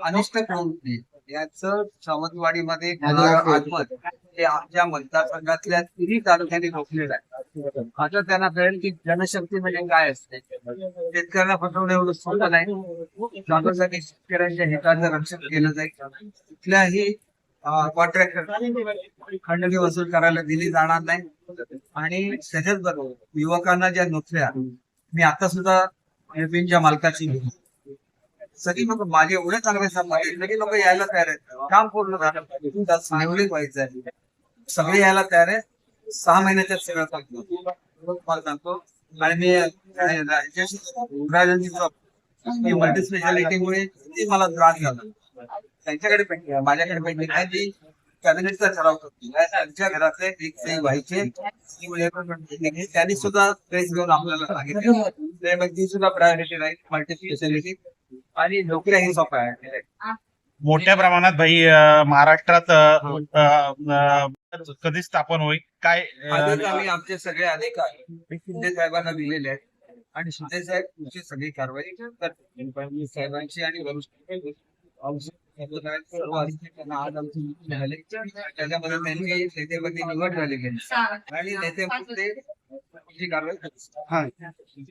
अनिष्ट प्रवृत्ती याचं सावंतवाडीमध्ये आगमन हे आमच्या मतदारसंघातल्या तिन्ही तालुक्यांनी रोखलेलं आहे. आता त्यांना कळेल की जनशक्ती म्हणजे काय असते. शेतकऱ्यांना फसवणं एवढं सोपं नाही. जागोजागी शेतकऱ्यांच्या हिताचं रक्षण केलं जाईल. कुठल्याही कॉन्ट्रॅक्टर खंडणी वसूल करायला दिली जाणार नाही. आणि त्याच्याच बरोबर युवकांना ज्या नोकऱ्या मी आता सुद्धा एअरपिनच्या मालकाची. सगळी लोक माझे एवढे चांगले सांभाळले सगळी लोक यायला तयार आहेत. काम पूर्ण झालं पाहिजे. व्हायचं सगळे यायला तयार आहे सहा महिन्याच्या सगळं सांगतो सांगतो आणि मी काय राजेश राजांची मल्टी स्पेशालिटीमुळे ती मला त्रास झाला. त्यांच्याकडे पेंटिंग माझ्याकडे पेंटिंग आहे ती कॅबिनेटचा ठराव करतो त्यांच्या घरातले एक ते व्हायचे त्यांनी सुद्धा ड्रेस घेऊन आपल्याला सांगितलं. मग म्हणजे ती सुद्धा प्रायोरिटी राहील मल्टी स्पेशालिटी आणि नोकऱ्या ही सोपा आहे मोठ्या प्रमाणात भाई अं, महाराष्ट्रात अं, अं, अं, कधी स्थापन होईल? काय अं, आम्ही आमचे सगळे अधिकार शिंदे साहेबांना दिलेले आहेत. आणि शिंदे साहेब तुमची सगळी कारवाई करतील. फडणवीस साहेबांची आणि वरिष्ठ आमचे सर्व अधिकारी त्यांना आज आमची निवड झाली त्याच्यामध्ये नेतेपदी निवड झालेली आहे. आणि नेते कारवाई करतील.